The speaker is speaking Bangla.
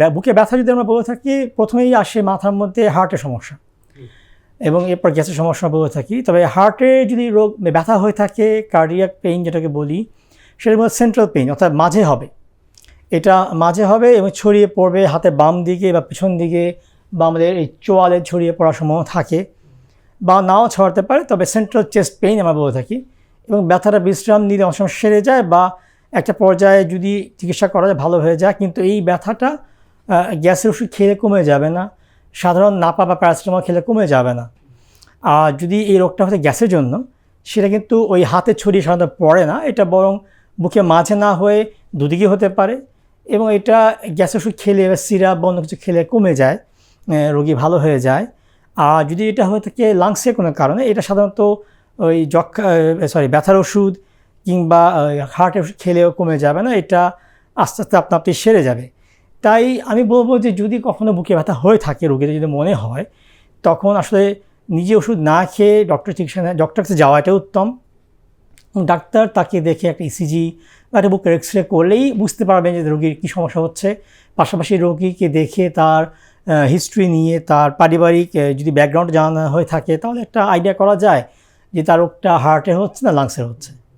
বুকে ব্যথা যদি আমরা বলে থাকি, প্রথমেই আসে মাথার মধ্যে হার্টের সমস্যা। এবং এরপর গ্যাসের সমস্যা বলে থাকি। তবে হার্টে যদি রোগ ব্যথা হয়ে থাকে কার্ডিয়াক পেইন যেটাকে বলি, সেটার মধ্যে সেন্ট্রাল পেইন অর্থাৎ মাঝে হবে। এটা মাঝে হবে এবং ছড়িয়ে পড়বে হাতে বাম দিকে বা পিছন দিকে বা আমাদের এই চোয়ালে ছড়িয়ে পড়ার সম্ভাবনা থাকে বা নাও ছড়াতে পারে, তবে সেন্ট্রাল চেস্ট পেইন আমরা বলে থাকি। এবং ব্যথাটা বিশ্রাম নিলে অনেক সময় সেরে যায় বা একটা পর্যায়ে যদি চিকিৎসা করা যায়, ভালো হয়ে যায়। কিন্তু এই ব্যথাটা গ্যাসের ওষুধ খেলে কমে যাবে না। সাধারণ নাপা বা প্যারাসিটামল খেলে কমে যাবে না। আর যদি এই রোগটা হচ্ছে গ্যাসের জন্য, সেটা কিন্তু ওই হাতে ছড়িয়ে সাধারণত পড়ে না। এটা বরং বুকে মাঝে না হয়ে দুদিকে হতে পারে এবং এটা গ্যাসের ওষুধ খেলে বা সিরাপ বা অন্য কিছু খেলে কমে যায় রোগী ভালো হয়ে যায়। আর যদি এটা হয়ে থাকে লাংসের কোনো কারণে, এটা সাধারণত ওই যক্ষা সরি ব্যথার ওষুধ কিংবা হার্টের ওষুধ খেলেও কমে যাবে না। এটা আস্তে আস্তে আপনা আপনি সেরে যাবে। তাই আমি বলব যে যদি কখনো বুকে ব্যথা হয়ে থাকে, রোগীদের যদি মনে হয়, তখন আসলে নিজে ওষুধ না খেয়ে ডক্টর চিকিৎসা ডক্টর কাছে যাওয়াটাই উত্তম। ডাক্তার তাকে দেখে একটা ইসিজি বা একটা বুকের এক্স রে করলেই বুঝতে পারবেন যে রোগীর কী সমস্যা হচ্ছে। পাশাপাশি রোগীকে দেখে তার হিস্ট্রি নিয়ে তার পারিবারিক যদি ব্যাকগ্রাউন্ড জানা হয়ে থাকে, তাহলে একটা আইডিয়া করা যায় যে তার রোগটা হার্টে হচ্ছে না লাংসের হচ্ছে।